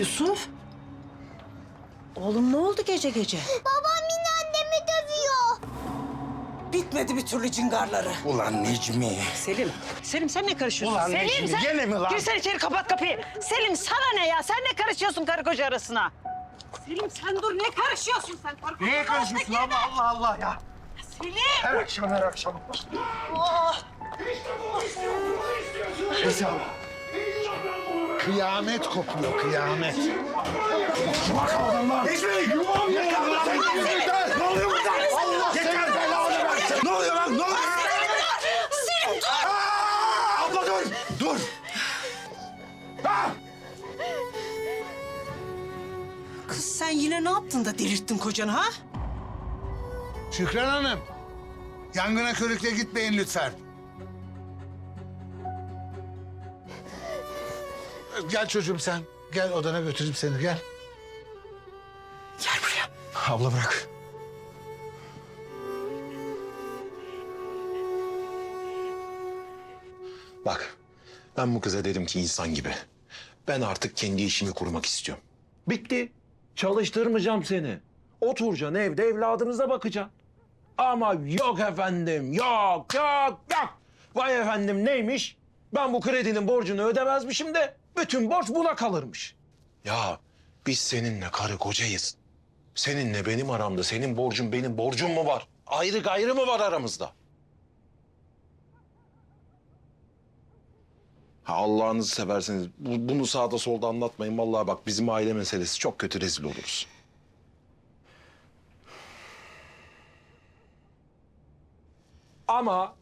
Yusuf. Oğlum ne oldu gece gece? Babam yine annemi dövüyor. Bitmedi bir türlü cingarları. Ulan Necmi. Selim, Selim sen ne karışıyorsun? Ulan Selim Necmi, sen... gene mi lan? Gir sen içeri kapat kapıyı. Selim sana ne ya? Sen ne karışıyorsun karı koca arasına? Selim sen dur ne karışıyorsun sen? Karı koca Niye karışıyorsun abla Allah Allah ya? Selim! Her akşam her akşam. Neyse abla. Kıyamet kopuyor, kıyamet. Necmi! Yuvam ya! Ne oluyor burada? Allah senin belanı versin. Ne oluyor lan? Ne oluyor? Selim dur! Aa, abla dur! Dur! Ha! Kız sen yine ne yaptın da delirttin kocanı ha? Şükran Hanım, yangına körükle gitmeyin lütfen. Gel çocuğum sen. Gel odana götüreyim seni, gel. Gel buraya. Abla bırak. Bak, ben bu kıza dedim ki insan gibi. Ben artık kendi işimi kurmak istiyorum. Bitti. Çalıştırmayacağım seni. Oturacaksın evde evladınıza bakacaksın. Ama yok efendim, yok, yok, yok. Vay efendim neymiş? Ben bu kredinin borcunu ödemezmişim de bütün borç buna kalırmış. Ya biz seninle karı kocayız. Seninle benim aramda senin borcun benim borcum mu var? Ayrı gayrı mı var aramızda? Ha Allah'ınızı severseniz bu- bunu sağda solda anlatmayın. Vallahi bak bizim aile meselesi çok kötü rezil oluruz. Ama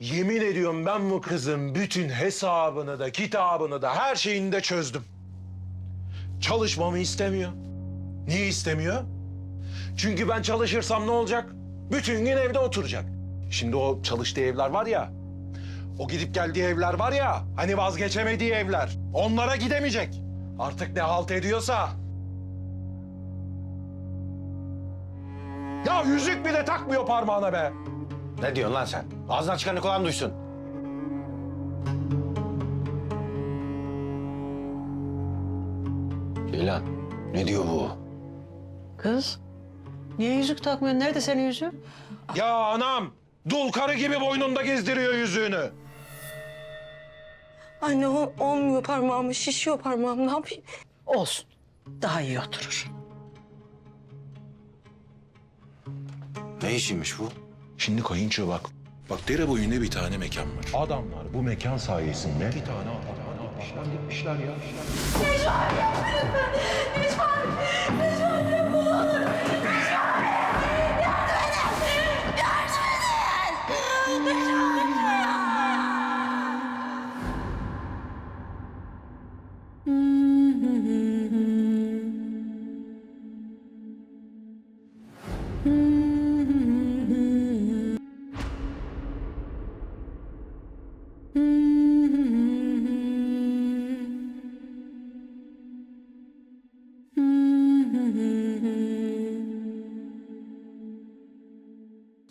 yemin ediyorum ben bu kızın bütün hesabını da kitabını da her şeyini de çözdüm. Çalışmamı istemiyor. Niye istemiyor? Çünkü ben çalışırsam ne olacak? Bütün gün evde oturacak. Şimdi o çalıştığı evler var ya, o gidip geldiği evler var ya, hani vazgeçemediği evler. Onlara gidemeyecek. Artık ne halt ediyorsa. Ya yüzük bile takmıyor parmağına be. Ne diyorsun lan sen? Ağzından çıkanı kulağın duysun. Ceylan, ne diyor bu? Kız, niye yüzük takmıyorsun? Nerede senin yüzüğün? Ya anam, dul karı gibi boynunda gezdiriyor yüzüğünü. Anne o, olmuyor parmağım, şişiyor parmağım. Ne yapayım? Olsun. Daha iyi oturur. Ne işiymiş bu? Şimdi kayınço bak. Bak dere boyunda bir tane mekan var. Adamlar bu mekan sayesinde bir tane apartman gitmişler gitmişler ya.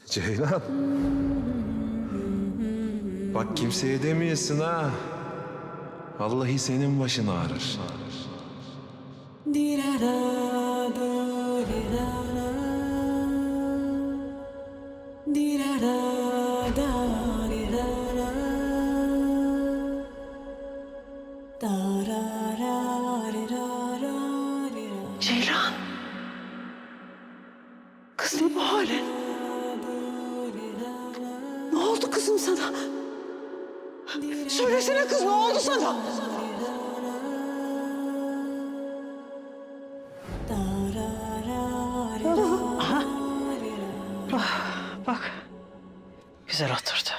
Ceylan. Bak kimseye demiyorsun ha. Vallahi senin başın ağrır. Ceylan. Kız ne bu halin? Oldu kızım sana? Söylesene kız ne oldu sana? Aha. Ah, Bak. Güzel oturdu.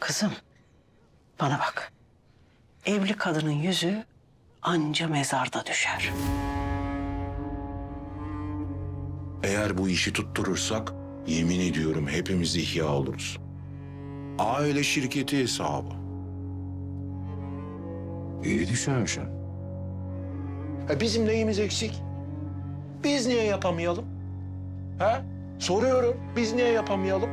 Kızım bana bak. Evli kadının yüzü anca mezarda düşer. Eğer bu işi tutturursak yemin ediyorum hepimiz ihya oluruz. Aile şirketi hesabı. İyi düşünmüşsün. E bizim neyimiz eksik? Biz niye yapamayalım? He? Soruyorum. Biz niye yapamayalım?